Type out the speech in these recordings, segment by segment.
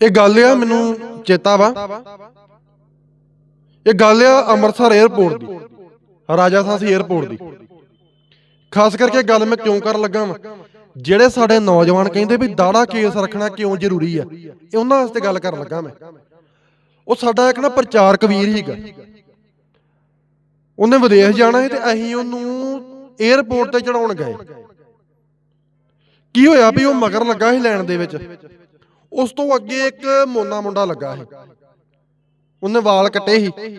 ਇਹ ਗੱਲ ਆ, ਮੈਨੂੰ ਚੇਤਾ ਵਾ। ਇਹ ਗੱਲ ਆ ਅੰਮ੍ਰਿਤਸਰ 에ਅਰਪੋਰਟ ਦੀ, ਰਾਜਾ ਸਾਸੀ 에ਅਰਪੋਰਟ ਦੀ। ਖਾਸ ਕਰਕੇ ਗੱਲ ਮੈਂ ਕਿਉਂ ਕਰਨ ਲੱਗਾ ਵਾ? ਜਿਹੜੇ ਸਾਡੇ ਨੌਜਵਾਨ ਕਹਿੰਦੇ ਵੀ ਦਾੜਾ ਕੇਸ ਰੱਖਣਾ ਕਿਉਂ ਜ਼ਰੂਰੀ ਆ, ਇਹ ਉਹਨਾਂ ਵਾਸਤੇ ਗੱਲ ਕਰਨ ਲੱਗਾ ਮੈਂ। ਉਹ ਸਾਡਾ ਇੱਕ ਨਾ ਪ੍ਰਚਾਰਕ ਵੀਰ ਹੀਗਾ ਉਹਨੇ ਵਿਦੇਸ਼ ਜਾਣਾ ਸੀ ਤੇ ਅਸੀਂ ਉਹਨੂੰ 에ਅਰਪੋਰਟ ਤੇ ਚੜਾਉਣ ਗਏ। ਕੀ ਹੋਇਆ ਵੀ ਉਹ ਮਗਰ ਲੱਗਾ ਸੀ ਲੈਣ ਦੇ ਵਿੱਚ? ਉਸ ਤੋਂ ਅੱਗੇ ਇੱਕ ਮੋਨਾ ਮੁੰਡਾ ਲੱਗਾ ਸੀ। ਉਹਨੇ ਵਾਲ ਕੱਟੇ ਸੀ।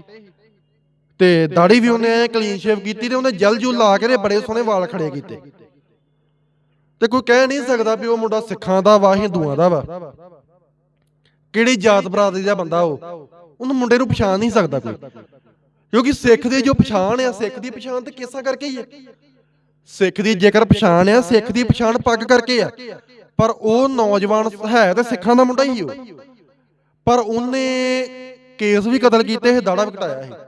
ਤੇ ਦਾੜੀ ਵੀ ਉਹਨੇ ਐ ਕਲੀਨ ਸ਼ੇਵ ਕੀਤੀ ਤੇ ਉਹਨੇ ਜਲ ਜੁਲ ਲਾ ਕੇ ਬੜੇ ਸੋਹਣੇ ਵਾਲ ਖੜੇ ਕੀਤੇ। ਤੇ ਕੋਈ ਕਹਿ ਨਹੀਂ ਸਕਦਾ ਵੀ ਉਹ ਮੁੰਡਾ ਸਿੱਖਾਂ ਦਾ ਵਾ ਹਿੰਦੂਆਂ ਦਾ ਵਾ। ਕਿਹੜੀ ਜਾਤ ਬਰਾਦਰੀ ਦਾ ਬੰਦਾ ਉਹ? ਉਹਨੂੰ ਮੁੰਡੇ ਨੂੰ ਪਛਾਣ ਨਹੀਂ ਸਕਦਾ ਕੋਈ। ਕਿਉਂਕਿ ਸਿੱਖ ਦੀ ਜੋ ਪਛਾਣ ਆ, ਸਿੱਖ ਦੀ ਪਛਾਣ ਤੇ ਕਿਸਾਂ ਕਰਕੇ ਹੀ ਹੈ ਸਿੱਖ ਦੀ ਜੇਕਰ ਪਛਾਣ ਆ, ਸਿੱਖ ਦੀ ਪਛਾਣ ਪੱਗ ਕਰਕੇ ਆ। ਪਰ ਉਹ ਨੌਜਵਾਨ ਹੈ ਤੇ ਸਿੱਖਾਂ ਦਾ ਮੁੰਡਾ ਹੀ ਉਹ। ਪਰ ਉਹਨੇ ਕੇਸ ਵੀ ਕਤਲ ਕੀਤੇ ਇਹ ਦਾੜਾ ਵੀ ਕਟਾਇਆ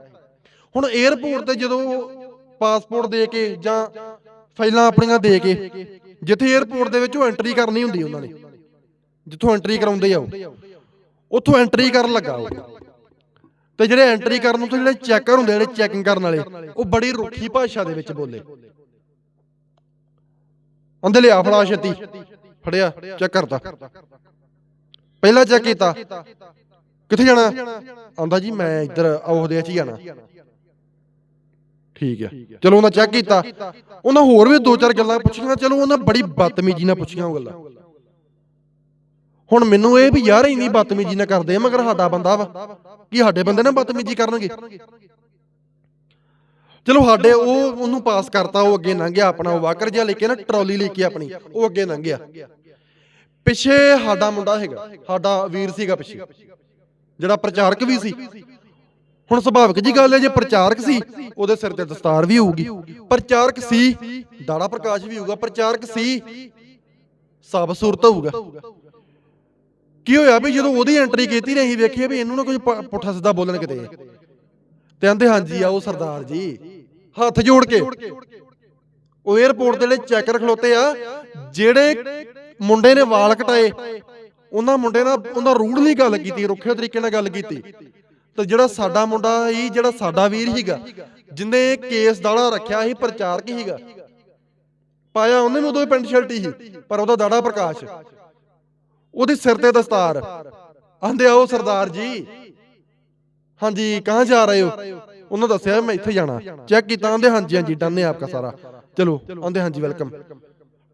ਹੁਣ 에ਅਰਪੋਰਟ ਤੇ ਜਦੋਂ ਪਾਸਪੋਰਟ ਦੇ ਕੇ ਜਾਂ ਫਾਈਲਾਂ ਆਪਣੀਆਂ ਦੇ ਕੇ ਜਿੱਥੇ 에ਅਰਪੋਰਟ ਦੇ ਵਿੱਚ ਉਹ ਐਂਟਰੀ ਕਰਨੀ ਹੁੰਦੀ ਉਹਨਾਂ ਨੇ, ਜਿੱਥੋਂ ਐਂਟਰੀ ਕਰਾਉਂਦੇ ਆ ਉਹ, ਉੱਥੋਂ ਐਂਟਰੀ ਕਰਨ ਲੱਗਾ ਉਹ। ਤੇ ਜਿਹੜੇ ਐਂਟਰੀ ਕਰਨ ਉੱਥੇ ਜਿਹੜੇ ਚੈੱਕਰ ਹੁੰਦੇ ਜਿਹੜੇ ਚੈਕਿੰਗ ਕਰਨ ਵਾਲੇ, ਉਹ ਬੜੀ ਰੁੱਖੀ ਭਾਸ਼ਾ ਦੇ ਵਿੱਚ ਬੋਲੇ। ਅੰਦੇ ਲਿਆ ਫੜਾ ਛੇਤੀ। ਫੜਿਆ ਚੈੱਕ ਕਰਤਾ। ਪਹਿਲਾ ਚੈੱਕ ਕੀਤਾ। ਕਿੱਥੇ ਜਾਣਾ? ਆਂਦਾ ਜੀ ਮੈਂ ਇੱਧਰ ਉਹਦੇ ਚ ਹੀ ਜਾਣਾ ਠੀਕ ਹੈ। ਚਲੋ ਉਹਨਾਂ ਚੈੱਕ ਕੀਤਾ। ਉਹਨਾਂ ਹੋਰ ਵੀ ਦੋ ਚਾਰ ਗੱਲਾਂ ਪੁੱਛੀਆਂ। ਚਲੋ ਉਹਨਾਂ ਬੜੀ ਬਦਤਮੀਜੀ ਨਾਲ ਪੁੱਛੀਆਂ ਉਹ ਗੱਲਾਂ। ਹੁਣ ਮੈਨੂੰ ਇਹ ਵੀ ਯਾਰ ਇੰਨੀ ਬਦਤਮੀਜੀ ਨਾ ਕਰਦੇ ਆ ਮਗਰ ਸਾਡਾ ਬੰਦਾ ਵਾ। ਕੀ ਸਾਡੇ ਬੰਦੇ ਨਾਲ ਬਦਤਮੀਜੀ ਕਰਨਗੇ? ਚਲੋ ਸਾਡੇ ਉਹ ਉਹਨੂੰ ਪਾਸ ਕਰਤਾ, ਉਹ ਅੱਗੇ ਲੰਘ ਗਿਆ ਆਪਣਾ, ਉਹ ਵਾਕਰ ਜਿਹਾ ਲੈ ਕੇ ਨਾ, ਟਰਾਲੀ ਲੈ ਕੇ ਆਪਣੀ, ਉਹ ਅੱਗੇ ਲੰਘ ਗਿਆ ਪਿੱਛੇ ਸਾਡਾ ਮੁੰਡਾ ਹੈਗਾ ਸਾਡਾ ਵੀਰ ਸੀਗਾ ਪਿੱਛੇ, ਜਿਹੜਾ ਪ੍ਰਚਾਰਕ ਵੀ ਸੀ। ਹੁਣ ਸੁਭਾਵਿਕ ਜੀ ਗੱਲ ਹੈ, ਜੇ ਪ੍ਰਚਾਰਕ ਸੀ, ਉਹਦੇ ਸਿਰ ਤੇ ਦਸਤਾਰ ਵੀ ਹੋਊਗੀ। ਪ੍ਰਚਾਰਕ ਸੀ, ਦਾੜਾ ਪ੍ਰਕਾਸ਼ ਵੀ ਹੋਊਗਾ, ਪ੍ਰਚਾਰਕ ਸੀ, ਸਭ ਸੂਰਤ ਹੋਊਗਾ। ਕੀ ਹੋਇਆ ਵੀ ਜਦੋਂ ਉਹਦੀ ਐਂਟਰੀ ਕੀਤੀ ਨਹੀਂ, ਅਸੀਂ ਵੇਖਿਆ ਵੀ ਇਹਨੂੰ ਨਾ ਕੁਝ ਪੁੱਠਾ ਸਿੱਧਾ ਬੋਲਣ ਕਿਤੇ। ਤੇ ਆਂਦੇ, ਹਾਂਜੀ, ਆਓ ਸਰਦਾਰ ਜੀ। ਹੱਥ ਜੋੜ ਕੇ। ਉਹ 에어ਪੋਰਟ ਦੇ ਲਈ ਚੈਕਰ ਖਲੋਤੇ ਆ, ਜਿਹੜੇ ਮੁੰਡੇ ਨੇ ਵਾਲ ਕਟਾਏ, ਉਹਨਾਂ ਮੁੰਡੇ ਨਾਲ ਉਹਨਾਂ ਰੂੜਲੀ ਗੱਲ ਕੀਤੀ, ਰੁੱਖੇ ਤਰੀਕੇ ਨਾਲ ਗੱਲ ਕੀਤੀ। ਤੇ ਜਿਹੜਾ ਸਾਡਾ ਮੁੰਡਾ ਸੀ, ਜਿਹੜਾ ਸਾਡਾ ਵੀਰ ਸੀਗਾ, ਜਿੰਨੇ ਕੇਸ ਦਾੜਾ ਰੱਖਿਆ ਸੀ, ਪ੍ਰਚਾਰਕ ਸੀਗਾ, ਪਾਇਆ ਉਹਨੇ ਵੀ ਉਦੋਂ ਪੈਂਟ ਸ਼ਰਟ ਹੀ ਪਰ ਉਹਦਾ ਦਾੜਾ ਪ੍ਰਕਾਸ਼। ਉਹਦੇ ਸਿਰ ਤੇ ਦਸਤਾਰ। ਆਂਦੇ ਆਓ ਸਰਦਾਰ ਜੀ, ਹਾਂਜੀ, ਕਹਾਂ ਜਾ ਰਹੇ ਹੋ? ਉਹਨਾਂ ਦੱਸਿਆ ਮੈਂ ਇੱਥੇ ਜਾਣਾ। ਚੈੱਕ ਕੀਤਾ, ਆਂਦੇ ਹਾਂਜੀ ਹਾਂਜੀ, ਡਨ ਹੈ ਆਪਕਾ ਸਾਰਾ। ਚਲੋ, ਆਂਦੇ ਹਾਂਜੀ, ਵੈਲਕਮ।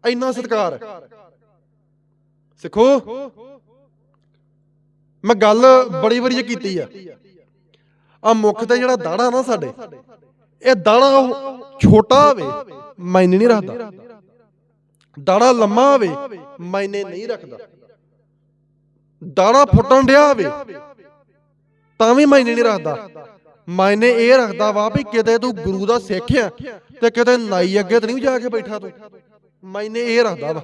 ਇੰਨਾ ਸਤਿਕਾਰ। ਸਿੱਖੋ। ਮੈਂ ਗੱਲ ਬੜੀ ਵਾਰੀ ਕੀਤੀ ਆ। ਆ ਮੁੱਖ ਤੇ ਜਿਹੜਾ ਦਾੜਾ ਨਾ ਸਾਡੇ, ਇਹ ਦਾੜਾ ਛੋਟਾ ਹੋਵੇ, ਮਾਇਨੇ ਨਹੀਂ ਰੱਖਦਾ। ਦਾੜਾ ਲੰਮਾ ਹੋਵੇ, ਮਾਇਨੇ ਨਹੀਂ ਰੱਖਦਾ। ਦਾੜਾ ਫੁੱਟਣ ਡਿਆ ਹੋਵੇ, ਤਾਂ ਵੀ ਮਾਇਨੇ ਨਹੀਂ ਰੱਖਦਾ। ਮਾਇਨੇ ਇਹ ਰੱਖਦਾ ਵਾ ਵੀ ਕਿਤੇ ਤੂੰ ਗੁਰੂ ਦਾ ਸਿੱਖ ਆ ਤੇ ਕਿਤੇ ਨਾਈ ਅੱਗੇ ਤੇ ਨਹੀਂ ਜਾ ਕੇ ਬੈਠਾ ਤੂੰ। ਮਾਇਨੇ ਇਹ ਰੱਖਦਾ ਵਾ।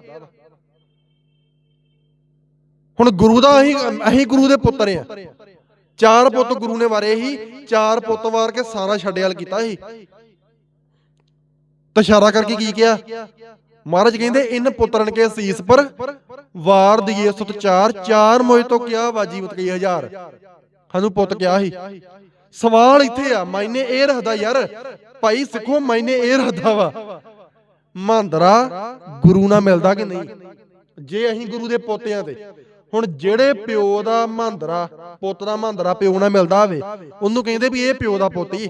ਹੁਣ ਗੁਰੂ ਦਾ ਅਸੀਂ ਅਸੀਂ ਗੁਰੂ ਦੇ ਪੁੱਤਰ ਆ। ਚਾਰ ਪੁੱਤ ਗੁਰੂ ਨੇ ਵਾਰੇ ਹੀ ਚਾਰ ਪੁੱਤ ਵਾਰ ਕੇ ਸਾਰਾ ਛੱਡਿਆਲ ਕੀਤਾ ਸੀ। ਤਸ਼ਾਰਾ ਕਰਕੇ ਕੀ ਕਿਹਾ? ਮਹਾਰਾਜ ਕਹਿੰਦੇ, ਇਨ ਪੁੱਤਰਨ ਕੇ ਸੀਸ ਪਰ ਵਾਰ ਦੀਏ ਸੁਤ ਚਾਰ ਚਾਰ ਮੋਏ ਤੋਂ ਕਿਹਾ ਵਾਜੀਵਤ ਕਈ ਹਜ਼ਾਰ? ਸਾਨੂੰ ਪੁੱਤ ਕਿਹਾ ਸੀ। ਸਵਾਲ ਇੱਥੇ ਆ, ਮਾਇਨੇ ਇਹ ਰੱਖਦਾ ਯਾਰ, ਭਾਈ ਸਿੱਖੋ, ਮਾਇਨੇ ਇਹ ਰੱਖਦਾ ਵਾ। ਮਹੰਦਰਾ ਗੁਰੂ ਨਾਲ ਮਿਲਦਾ ਕਿ ਨਹੀਂ? ਜੇ ਅਸੀਂ ਗੁਰੂ ਦੇ ਪੋਤਿਆਂ ਤੇ, ਹੁਣ ਜਿਹੜੇ ਪਿਓ ਦਾ ਮਹੰਦਰਾ ਪੁੱਤ ਦਾ ਮਹੰਦਰਾ ਪਿਓ ਨਾਲ ਮਿਲਦਾ ਹੋਵੇ, ਉਹਨੂੰ ਕਹਿੰਦੇ ਵੀ ਇਹ ਪਿਓ ਦਾ ਪੋਤੀ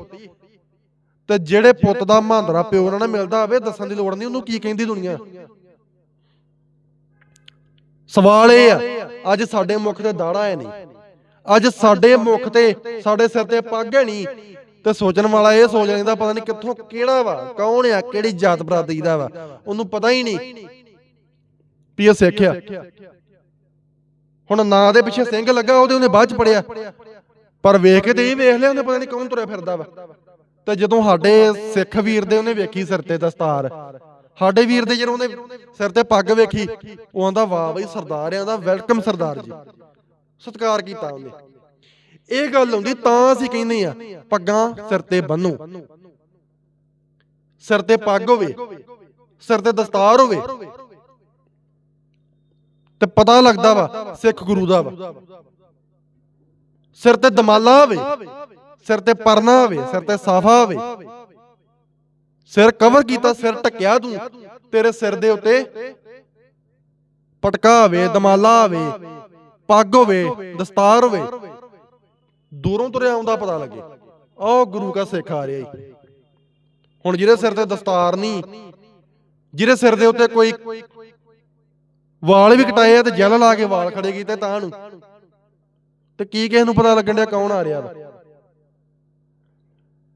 ਤੇ ਜਿਹੜੇ ਪੁੱਤ ਦਾ ਮਹੰਦਰਾ ਪਿਓ ਨਾਲ ਮਿਲਦਾ ਹੋਵੇ, ਦੱਸਣ ਦੀ ਲੋੜ ਨਹੀਂ, ਉਹਨੂੰ ਕੀ ਕਹਿੰਦੀ ਦੁਨੀਆ? ਸਵਾਲ ਇਹ ਆ, ਅੱਜ ਸਾਡੇ ਮੁਖ ਤੇ ਦਾੜਾ ਹੈ ਨਹੀਂ। ਅੱਜ ਸਾਡੇ ਮੁਖ ਤੇ ਸਾਡੇ ਸਿਰ ਤੇ ਪੱਗ ਹੈ ਨਹੀਂ ਤੇ ਸੋਚਣ ਵਾਲਾ ਇਹ ਸੋਚ ਲੈਂਦਾ, ਪਤਾ ਨਹੀਂ ਕਿੱਥੋਂ ਕਿਹੜਾ ਵਾ, ਕੌਣ ਆ, ਕਿਹੜੀ ਜਾਤ ਬਰਾਦਰੀ ਦਾ ਵਾ। ਉਹਨੂੰ ਪਤਾ ਹੀ ਨਹੀਂ ਵੀ ਇਹ ਸਿੱਖ ਹੁਣ ਨਾਂ ਦੇ ਪਿੱਛੇ ਸਿੰਘ ਲੱਗਾ, ਉਹਦੇ ਉਹਨੇ ਬਾਅਦ ਚ ਪੜਿਆ ਪਰ ਵੇਖ ਕੇ ਤੇ ਇਹ ਵੇਖ ਲਿਆ, ਉਹਨੇ ਪਤਾ ਨਹੀਂ ਕੌਣ ਤੁਰਿਆ ਫਿਰਦਾ ਵਾ। ਤੇ ਜਦੋਂ ਸਾਡੇ ਸਿੱਖ ਵੀਰ ਦੇ ਉਹਨੇ ਵੇਖੀ ਸਿਰ ਤੇ ਦਸਤਾਰ, ਸਾਡੇ ਵੀਰ ਦੇ ਜਦੋਂ ਉਹਨੇ ਸਿਰ ਤੇ ਪੱਗ ਵੇਖੀ, ਉਹ ਆਂਦਾ ਵਾਹ ਬਈ ਸਰਦਾਰ ਆਂਦਾ ਵੈਲਕਮ ਸਰਦਾਰ ਜੀ। ਸਤਿਕਾਰ ਕੀਤਾ ਉਹਨੇ। ਇਹ ਗੱਲ ਹੁੰਦੀ ਤਾਂ ਅਸੀਂ ਕਹਿੰਦੇ ਆ ਪੱਗਾਂ ਸਿਰ ਤੇ ਬੰਨੋ। ਸਿਰ ਤੇ ਪੱਗ ਹੋਵੇ, ਸਿਰ ਤੇ ਦਸਤਾਰ ਹੋਵੇ, ਤੇ ਪਤਾ ਲੱਗਦਾ ਵਾ, ਸਿੱਖ ਗੁਰੂ ਦਾ ਵਾ। ਸਿਰ ਤੇ ਦਮਾਲਾ ਹੋਵੇ, ਸਿਰ ਤੇ ਪਰਨਾ ਹੋਵੇ, ਸਿਰ ਤੇ ਸਾਫਾ ਹੋਵੇ। ਸਿਰ ਕਵਰ ਕੀਤਾ, ਸਿਰ ਟਕਿਆ ਤੂੰ, ਤੇਰੇ ਸਿਰ ਦੇ ਉੱਤੇ ਪਟਕਾ ਹੋਵੇ, ਦਮਾਲਾ ਹੋਵੇ। ਪੱਗ ਹੋਵੇ, ਦਸਤਾਰ ਹੋਵੇ। ਦੂਰੋਂ ਤੁਰਿਆ ਆਉਂਦਾ ਪਤਾ ਲੱਗੇ। ਆਹ ਗੁਰੂ ਕਾ ਸਿੱਖ ਆ ਰਿਹਾ ਈ ਹੁਣ ਜਿਹਦੇ ਸਿਰ ਤੇ ਦਸਤਾਰ ਨਹੀਂ, ਜਿਹਦੇ ਸਿਰ ਦੇ ਉੱਤੇ ਕੋਈ ਵਾਲ ਵੀ ਕਟਾਏ ਆ ਤੇ ਜਲ ਲਾ ਕੇ ਵਾਲ ਖੜੇ ਕੀਤੇ ਤਾਂ ਨੂੰ। ਤੇ ਕੀ ਕਿਸੇ ਨੂੰ ਪਤਾ ਲੱਗਣ ਡਿਆ ਕੌਣ ਆ ਰਿਹਾ ਵਾ?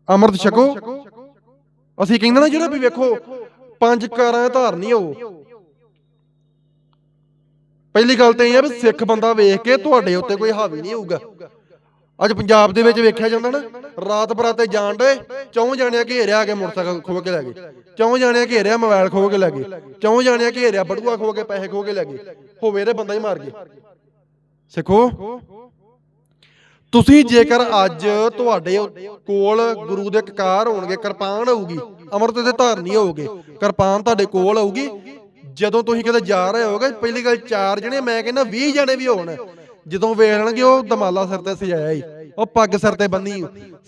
ਅੰਮ੍ਰਿਤ ਛਕੋ। ਅਸੀਂ ਕਹਿੰਦੇ ਨਾ ਜਿਹੜਾ ਵੀ ਵੇਖੋ, ਪੰਜ ਕਾਰਾਂ ਧਾਰਨੀ ਹੋ ਪਹਿਲੀ ਗੱਲ ਤੇ ਇਹ ਆ ਵੀ ਸਿੱਖ ਬੰਦਾ ਵੇਖ ਕੇ ਤੁਹਾਡੇ ਉੱਤੇ ਕੋਈ ਹਾਵੀ ਨਹੀਂ ਹੋਊਗਾ। ਅੱਜ ਪੰਜਾਬ ਦੇ ਵਿੱਚ ਵੇਖਿਆ ਜਾਂਦਾ ਨਾ, ਰਾਤ ਬਰਾਤੇ ਜਾਣ ਡੇ ਚੌਂ ਜਾਣਿਆ ਘੇਰਿਆ ਆ ਕੇ ਮੋਟਰਸਾਈਕਲ ਖੋ ਕੇ ਲੈ ਗਏ। ਚੌਂ ਜਾਣਿਆ ਘੇਰਿਆ ਮੋਬਾਈਲ ਖੋ ਕੇ ਲੈ ਗਏ। ਚੌਂ ਜਾਣਿਆ ਘੇਰਿਆ ਬੜੂਆ ਖੋ ਕੇ ਪੈਸੇ ਖੋ ਕੇ ਲੈ ਗਏ। ਹੋਵੇ ਤੇ ਬੰਦਾ ਹੀ ਮਾਰ ਗਿਆ ਸਿੱਖੋ, ਤੁਸੀਂ ਜੇਕਰ ਅੱਜ ਤੁਹਾਡੇ ਕੋਲ ਗੁਰੂ ਦੇ ਕਕਾਰ ਹੋਣਗੇ, ਕਿਰਪਾਨ ਹੋਊਗੀ, ਅੰਮ੍ਰਿਤ ਦੇ ਧਾਰਨੀ ਹੋਊਗੇ, ਕਿਰਪਾਨ ਤੁਹਾਡੇ ਕੋਲ ਹੋਊਗੀ ਜਦੋਂ ਤੁਸੀਂ ਕਿਤੇ ਜਾ ਰਹੇ ਹੋਗੇ ਪਹਿਲੀ ਗੱਲ ਚਾਰ ਜਣੇ, ਮੈਂ ਕਹਿੰਦਾ 20 ਜਣੇ ਵੀ ਹੋਣ। ਜਦੋਂ ਵੇਖਣਗੇ ਉਹ ਦਮਾਲਾ ਸਿਰ ਤੇ ਸਜਾਇਆ ਹੀ ਉਹ ਪੱਗ ਸਿਰ ਤੇ ਬੰਨੀ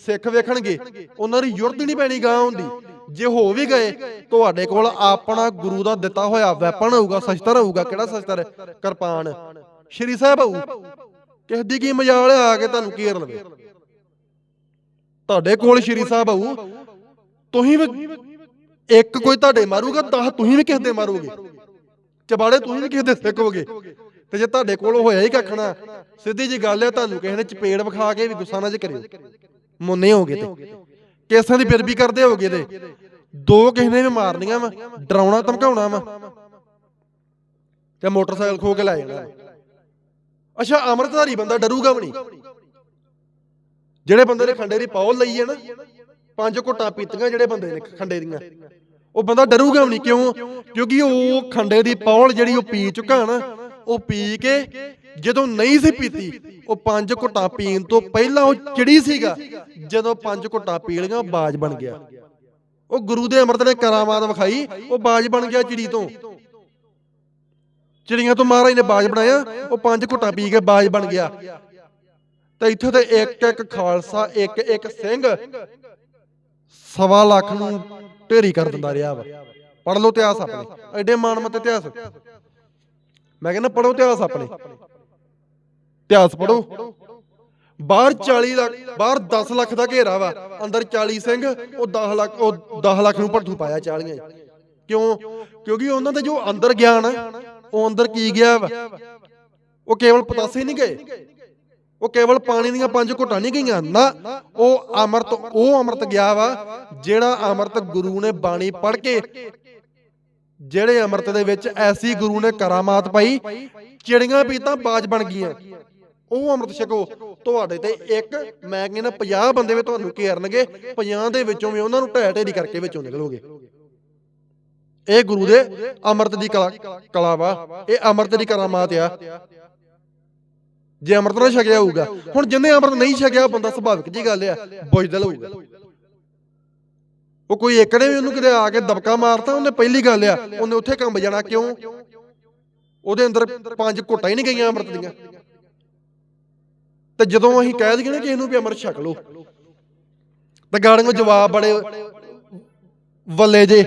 ਸਿੱਖ ਵੇਖਣਗੇ, ਉਹਨਾਂ ਦੀ ਯੁਰਤ ਨਹੀਂ ਪੈਣੀ ਗਾਂ ਹੁੰਦੀ। ਜੇ ਹੋ ਵੀ ਗਏ, ਤੁਹਾਡੇ ਕੋਲ ਆਪਣਾ ਗੁਰੂ ਦਾ ਦਿੱਤਾ ਹੋਇਆ ਵੈਪਨ ਹੋਊਗਾ, ਸ਼ਸਤਰ ਹੋਊਗਾ, ਕਿਹੜਾ ਸ਼ਸਤਰ? ਕਿਰਪਾਨ। ਸ਼੍ਰੀ ਸਾਹਿਬ ਹੋਊ ਕਿਸ ਦੀ ਕੀ ਮਜਾਲ ਆ ਕੇ ਤੁਹਾਨੂੰ ਘੇਰ ਲਵੇ। ਤੁਹਾਡੇ ਕੋਲ ਸ਼੍ਰੀ ਸਾਹਿਬ ਆਊ। ਤੁਸੀਂ ਵੀ ਇੱਕ ਕੋਈ ਤੁਹਾਡੇ ਮਾਰੂਗਾ 10 ਤੁਸੀਂ ਵੀ ਕਿਸੇ ਦੇ ਮਾਰੋਗੇ। ਚਬਾੜੇ ਤੁਸੀਂ ਵੀ ਕਿਸੇ ਦੇ ਸਿੱਕੋਗੇ। ਤੇ ਜੇ ਤੁਹਾਡੇ ਕੋਲ ਹੋਇਆ ਹੀ ਕੱਖਣਾ ਸਿੱਧੀ ਜੀ ਗੱਲ ਹੈ, ਤੁਹਾਨੂੰ ਕਿਸੇ ਨੇ ਚਪੇੜ ਵਿਖਾ ਕੇ ਵੀ ਗੁੱਸਾ ਨਾ ਜੇ ਕਰਿਓ। ਮੁੰਨੇ ਹੋਗੇ ਤੇ। ਕੇਸਾਂ ਦੀ ਬਿਰਬੀ ਕਰਦੇ ਹੋਗੇ ਤੇ। ਦੋ ਕਿਸੇ ਨੇ ਵੀ ਮਾਰਨੀਆਂ ਵਾ, ਡਰਾਉਣਾ, ਧਮਕਾਉਣਾ ਵਾ। ਤੇ ਮੋਟਰਸਾਈਕਲ ਖੋ ਕੇ ਲੈ ਜਾਣਾ। ਅੱਛਾ, ਅੰਮ੍ਰਿਤਧਾਰੀ ਬੰਦਾ ਡਰੂਗਾ ਵੀ ਨਹੀਂ। ਜਿਹੜੇ ਬੰਦੇ ਨੇ ਖੰਡੇ ਦੀ ਪੌਲ ਲਈ ਹੈ ਨਾ, ਪੰਜ ਘੁੱਟਾਂ ਪੀਤੀਆਂ ਜਿਹੜੇ ਬੰਦੇ ਨੇ ਖੰਡੇ ਦੀਆਂ। ਉਹ ਬੰਦਾ ਡਰੂਗਾ ਵੀ ਨਹੀਂ ਕਿਉਂ? ਕਿਉਂਕਿ ਉਹ ਖੰਡੇ ਦੀ ਪੌਲ ਜਿਹੜੀ ਉਹ ਪੀ ਚੁੱਕਾ ਨਾ, ਉਹ ਪੀ ਕੇ ਜਦੋਂ ਨਹੀਂ ਸੀ ਪੀਤੀ, ਉਹ ਪੰਜ ਘੁੱਟਾਂ ਪੀਣ ਤੋਂ ਪਹਿਲਾਂ ਉਹ ਚਿੜੀ ਸੀਗਾ, ਜਦੋਂ ਪੰਜ ਘੁੱਟਾਂ ਪੀ ਲਈਆਂ, ਉਹ ਬਾਜ ਬਣ ਗਿਆ। ਉਹ ਗੁਰੂ ਦੇ ਅੰਮ੍ਰਿਤ ਨੇ ਕਰਾਮਾਤ ਵਿਖਾਈ, ਉਹ ਬਾਜ ਬਣ ਗਿਆ ਚਿੜੀ ਤੋਂ। ਚਿੜੀਆਂ ਤੋਂ ਮਹਾਰਾਜ ਨੇ ਬਾਜ ਬਣਾਇਆ, ਉਹ ਪੰਜ ਘੁੱਟਾਂ ਪੀ ਕੇ ਬਾਜ ਬਣ ਗਿਆ। ਤੇ ਇੱਥੇ ਤੇ ਇੱਕ ਇੱਕ ਖਾਲਸਾ ਇੱਕ ਇੱਕ ਸਿੰਘ ਸਵਾ ਲੱਖ ਨੂੰ ਢੇਰੀ ਕਰ ਦਿੰਦਾ ਰਿਹਾ ਵਾ। ਪੜ ਲਓ ਇਤਿਹਾਸ ਆਪਣੇ। ਐਡੇ ਮਾਨਮਤ ਇਤਿਹਾਸ। ਮੈਂ ਕਹਿੰਦਾ ਪੜੋ ਇਤਿਹਾਸ ਆਪਣੇ। ਇਤਿਹਾਸ ਪੜੋ ਬਾਹਰ 40 ਲੱਖ, ਬਾਹਰ 10 ਲੱਖ ਦਾ ਘੇਰਾ ਵਾ। ਅੰਦਰ 40 ਸਿੰਘ, ਉਹ 10 ਲੱਖ, ਉਹ 10 ਲੱਖ ਨੂੰ ਭੜਥੂ ਪਾਇਆ 40 ਕਿਉਂ? ਕਿਉਂਕਿ ਉਹਨਾਂ ਦੇ ਜੋ ਅੰਦਰ ਗਿਆਨ ਉਹ ਅੰਦਰ ਕੀ ਗਿਆ ਵਾ? ਉਹ ਕੇਵਲ ਪਤਾਸੇ ਨਹੀਂ ਗਏ। ਉਹ ਕੇਵਲ ਪਾਣੀ ਦੀਆਂ ਪੰਜ ਘੁੱਟਾਂ ਨਹੀਂ ਗਈਆਂ। ਨਾ, ਉਹ ਅੰਮ੍ਰਿਤ ਉਹ ਅੰਮ੍ਰਿਤ ਗਿਆ ਵਾ, ਜਿਹੜਾ ਅੰਮ੍ਰਿਤ ਗੁਰੂ ਨੇ ਬਾਣੀ ਪੜ੍ਹ ਕੇ ਜਿਹੜੇ ਅੰਮ੍ਰਿਤ ਦੇ ਵਿੱਚ ਐਸੀ ਗੁਰੂ ਨੇ ਕਰਾਮਾਤ ਪਾਈ, ਚਿੜੀਆਂ ਪੀਤਾਂ ਬਾਜ ਬਣ ਗਈਆਂ। ਉਹ ਅੰਮ੍ਰਿਤ ਛਕੋ। ਤੁਹਾਡੇ ਤੇ ਇੱਕ, ਮੈਂ ਕਹਿੰਦਾ 50 ਬੰਦੇ ਵੀ ਤੁਹਾਨੂੰ ਘੇਰਨਗੇ 50 ਦੇ ਵਿੱਚੋਂ ਵੀ ਉਹਨਾਂ ਨੂੰ ਢਹਿ ਢੇਰੀ ਕਰਕੇ ਵਿੱਚੋਂ ਨਿਕਲੋਗੇ। ਇਹ ਗੁਰੂ ਦੇ ਅੰਮ੍ਰਿਤ ਦੀ ਕਲਾ ਕਲਾ ਵਾ। ਇਹ ਅੰਮ੍ਰਿਤ ਦੀ ਕਰਾਮਾਤ ਆ। ਜੇ ਅੰਮ੍ਰਿਤ ਨਾ ਛਕਿਆ ਹੋਊਗਾ। ਹੁਣ ਜਿੰਨੇ ਅੰਮ੍ਰਿਤ ਨਹੀਂ ਛਕਿਆ ਉਹ ਬੰਦਾ ਸੁਭਾਵਿਕ ਜੀ ਗੱਲ ਆ। ਬੁਝਦਲ ਹੋਊਗਾ ਉਹ ਕੋਈ ਇੱਕ ਨੇ ਵੀ ਉਹਨੂੰ ਕਿਤੇ ਆ ਕੇ ਦਬਕਾ ਮਾਰਤਾ ਉਹਨੇ ਪਹਿਲੀ ਗੱਲ ਆ ਉਹਨੇ ਉੱਥੇ ਕੰਬ ਜਾਣਾ ਕਿਉਂ? ਉਹਦੇ ਅੰਦਰ ਪੰਜ ਘੁੱਟਾਂ ਹੀ ਨਹੀਂ ਗਈਆਂ ਅੰਮ੍ਰਿਤ ਦੀਆਂ। ਤੇ ਜਦੋਂ ਅਸੀਂ ਕਹਿ ਦਈਏ ਨਾ ਕਿਸੇ ਨੂੰ ਵੀ ਅੰਮ੍ਰਿਤ ਛਕ ਲਓ ਤੇ ਗਾੜੀਆਂ ਜਵਾਬ ਬੜੇ ਵੱਲੇ ਜੇ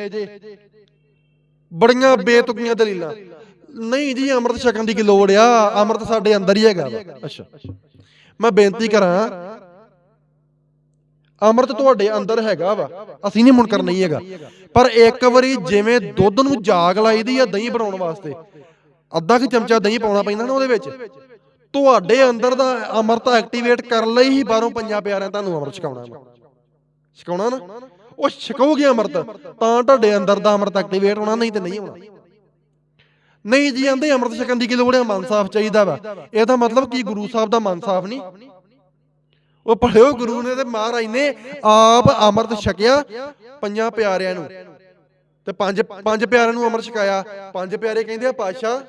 ਬੜੀਆਂ ਬੇਤੁਕੀਆਂ ਦਲੀਲਾਂ। ਨਹੀਂ ਜੀ, ਅੰਮ੍ਰਿਤ ਛਕਣ ਦੀ ਕੀ ਲੋੜ ਆ? ਅੰਮ੍ਰਿਤ ਸਾਡੇ ਅੰਦਰ ਹੀ ਹੈਗਾ। ਅੱਛਾ। ਮੈਂ ਬੇਨਤੀ ਕਰਾਂ, ਅੰਮ੍ਰਿਤ ਤੁਹਾਡੇ ਅੰਦਰ ਹੈਗਾ ਵਾ। ਅਸੀਂ ਨਹੀਂ ਮੁਨਕਰ ਨਹੀਂ ਹੈਗਾ। ਪਰ ਇੱਕ ਵਾਰੀ ਜਿਵੇਂ ਦੁੱਧ ਨੂੰ ਜਾਗ ਲਾਈਦੀ ਆ ਦਹੀਂ ਬਣਾਉਣ ਵਾਸਤੇ, ਅੱਧਾ ਕਿ ਚਮਚਾ ਦਹੀਂ ਪਾਉਣਾ ਪੈਂਦਾ ਨਾ ਉਹਦੇ ਵਿੱਚ, ਤੁਹਾਡੇ ਅੰਦਰ ਦਾ ਅੰਮ੍ਰਿਤ ਐਕਟੀਵੇਟ ਕਰਨ ਲਈ ਹੀ ਬਾਹਰੋਂ ਪੰਜਾਂ ਪਿਆਰਿਆਂ ਤੁਹਾਨੂੰ ਅੰਮ੍ਰਿਤ ਛਕਾਉਣਾ ਵਾ। ਛਕਾਉਣਾ ਨਾ? ਉਹ ਛਕਾਉਗੇ ਅੰਮ੍ਰਿਤ, ਤਾਂ ਤੁਹਾਡੇ ਅੰਦਰ ਦਾ ਅੰਮ੍ਰਿਤ ਐਕਟੀਵੇਟ ਹੋਣਾ, ਨਹੀਂ ਤੇ ਨਹੀਂ ਹੋਣਾ। ਨਹੀਂ ਜੀ ਆਂਦੇ ਅੰਮ੍ਰਿਤ ਛਕਣ ਦੀ ਕੀ ਲੋੜ ਹੈ? ਮਨ ਸਾਫ਼ ਚਾਹੀਦਾ ਵਾ। ਇਹਦਾ ਮਤਲਬ ਕੀ ਗੁਰੂ ਸਾਹਿਬ ਦਾ ਮਨ ਸਾਫ਼ ਨਹੀਂ? ਉਹ ਪੜਿਓ ਗੁਰੂ ਨੇ ਤੇ ਮਹਾਰਾਜ ਨੇ ਆਪ ਅੰਮ੍ਰਿਤ ਛਕਿਆ ਪੰਜਾਂ ਪਿਆਰਿਆਂ ਨੂੰ। ਤੇ ਪੰਜ ਪੰਜ ਪਿਆਰਿਆਂ ਨੂੰ ਅੰਮ੍ਰਿਤ ਛਕਾਇਆ। ਪੰਜ ਪਿਆਰੇ ਕਹਿੰਦੇ ਆ ਪਾਤਸ਼ਾਹ,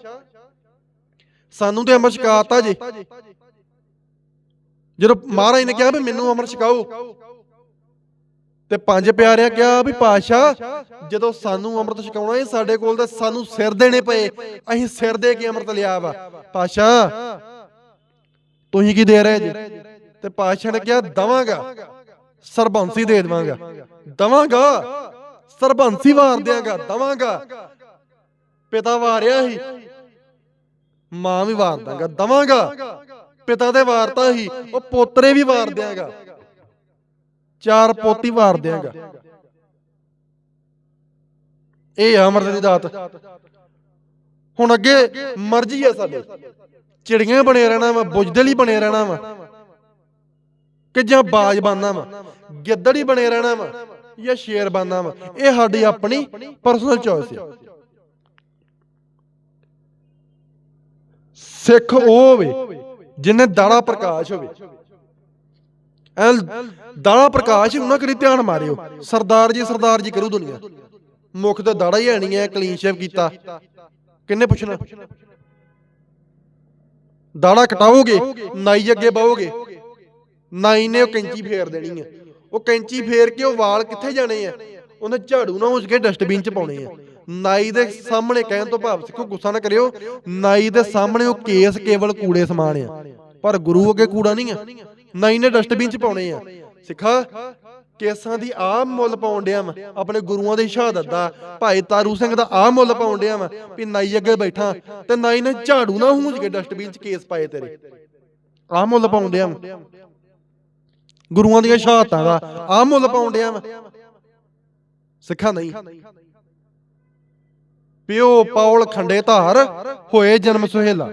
ਸਾਨੂੰ ਤੇ ਅੰਮ੍ਰਿਤ ਛਕਾਤਾ ਜੇ। ਜਦੋਂ ਮਹਾਰਾਜ ਨੇ ਕਿਹਾ ਵੀ ਮੈਨੂੰ ਅੰਮ੍ਰਿਤ ਛਕਾਓ ਤੇ ਪੰਜ ਪਿਆਰਿਆਂ ਕਿਹਾ ਵੀ ਪਾਸ਼ਾ ਜਦੋਂ ਸਾਨੂੰ ਅੰਮ੍ਰਿਤ ਛਕਾਉਣਾ ਹੈ, ਸਾਡੇ ਕੋਲ ਤਾਂ ਸਾਨੂੰ ਸਿਰ ਦੇਣੇ ਪਏ। ਅਸੀਂ ਸਿਰ ਦੇ ਕੇ ਅੰਮ੍ਰਿਤ ਲਿਆ ਵਾ। ਪਾਸ਼ਾ ਤੁਸੀਂ ਕੀ ਦੇ ਰਹੇ ਜੀ? ਤੇ ਪਾਸ਼ਾ ਨੇ ਕਿਹਾ, ਦਵਾਂਗਾ, ਸਰਬੰਸੀ ਦੇ ਦੇਵਾਂਗਾ। ਦਵਾਂਗਾ, ਸਰਬੰਸੀ ਵਾਰ ਦਿਆਂਗਾ, ਦਵਾਂਗਾ। ਪਿਤਾ ਵਾਰਿਆ ਸੀ, ਮਾਂ ਵੀ ਵਾਰ ਦਾਂਗਾ ਦਵਾਂਗਾ। ਪਿਤਾ ਦੇ ਵਾਰਤਾ ਹੀ ਉਹ ਪੋਤਰੇ ਵੀ ਵਾਰ ਦਿਆਂਗਾ। ਚਾਰ ਪੋਤੀ ਵਾਰ ਦਿਆਂਗਾ। ਇਹ ਆ ਅਮਰਤ ਦੀ ਦਾਤ। ਹੁਣ ਅੱਗੇ ਮਰਜ਼ੀ ਆ ਸਾਡੇ। ਚਿੜੀਆਂ ਬਣੇ ਰਹਿਣਾ ਵਾ ਬੁਝਦਲ ਹੀ ਬਣੇ ਰਹਿਣਾ ਵਾ। ਕਿ ਜਾਂ ਬਾਜ ਬਣਨਾ ਵਾ, ਗਿੱਦੜ ਹੀ ਬਣੇ ਰਹਿਣਾ ਵਾ, ਜਾਂ ਸ਼ੇਰ ਬਣਨਾ ਵਾ। ਇਹ ਸਾਡੀ ਆਪਣੀ ਪਰਸਨਲ ਚੋਇਸ ਹੈ ਸਿੱਖ ਉਹ ਹੋਵੇ, ਜਿਨੇ ਦਾੜਾ ਪ੍ਰਕਾਸ਼ ਹੋਵੇ। ਐ ਦਾੜਾ ਪ੍ਰਕਾਸ਼, ਉਹਨਾਂ ਕਰੀ ਧਿਆਨ ਮਾਰਿਓ। ਸਰਦਾਰ ਜੀ ਸਰਦਾਰ ਜੀ ਕਰੂ ਦੁਨੀਆ। ਮੁਖ ਤੇ ਦਾੜਾ ਹੀ ਹੈ ਐ ਕਲੀਨ ਸ਼ੇਵ ਕੀਤਾ। ਕਿੰਨੇ ਪੁੱਛਣਾ? ਦਾੜਾ ਕਟਾਓਗੇ, ਨਾਈ ਅੱਗੇ ਬਾਓਗੇ ਨਾਈ ਨੇ ਉਹ ਕੈਂਚੀ ਫੇਰ ਦੇਣੀ ਹੈ। ਉਹ ਕੈਂਚੀ ਫੇਰ ਕੇ ਉਹ ਵਾਲ ਕਿੱਥੇ ਜਾਣੇ ਆ? ਉਹਨੇ ਝਾੜੂ ਨਾਲ ਉਸ ਕੇ ਡਸਟਬਿਨ ਚ ਪਾਉਣੇ ਆ। ਨਾਈ ਦੇ ਸਾਹਮਣੇ ਕਹਿਣ ਤੋਂ ਭਾਵ ਸਿੱਖੋ, ਗੁੱਸਾ ਨਾ ਕਰਿਓ। ਨਾਈ ਦੇ ਸਾਹਮਣੇ ਉਹ ਕੇਸ ਕੇਵਲ ਕੂੜੇ ਸਮਾਨ ਆ। ਪਰ ਗੁਰੂ ਅੱਗੇ ਕੂੜਾ ਨਹੀਂ ਆ। ਨਾਈ ਨੇ ਡਸਟਬਿਨ ਚ ਪਾਉਣੇ ਆ। ਸਿੱਖਾ, ਕੇਸਾਂ ਦੀ ਆ ਮੁੱਲ ਪਾਉਣ ਡਿਆ ਵਾ। ਆਪਣੇ ਗੁਰੂਆਂ ਦੀ ਸ਼ਹਾਦਤ ਦਾ। ਭਾਈ ਤਾਰੂ ਸਿੰਘ ਦਾ ਆ ਮੁੱਲ ਪਾਉਣ ਡਿਆ ਵਾ ਵੀ ਨਾਈ ਅੱਗੇ ਬੈਠਾ ਤੇ ਨਾਈ ਨੇ ਝਾੜੂ ਨਾਲ ਹੂੰਜ ਕੇ ਡਸਟਬਿਨ ਚ ਕੇਸ ਪਾਏ ਤੇਰੇ। ਆ ਮੁੱਲ ਪਾਉਣ ਡਿਆ ਵਾ। ਗੁਰੂਆਂ ਦੀਆਂ ਸ਼ਹਾਦਤਾਂ ਦਾ ਆ ਮੁੱਲ ਪਾਉਣ ਡਿਆ ਵਾ। ਸਿੱਖਾ ਨਹੀਂ। ਪਿਓ ਪੌਲ ਖੰਡੇ ਧਾਰ, ਹੋਏ ਜਨਮ ਸੁਹੇਲਾ।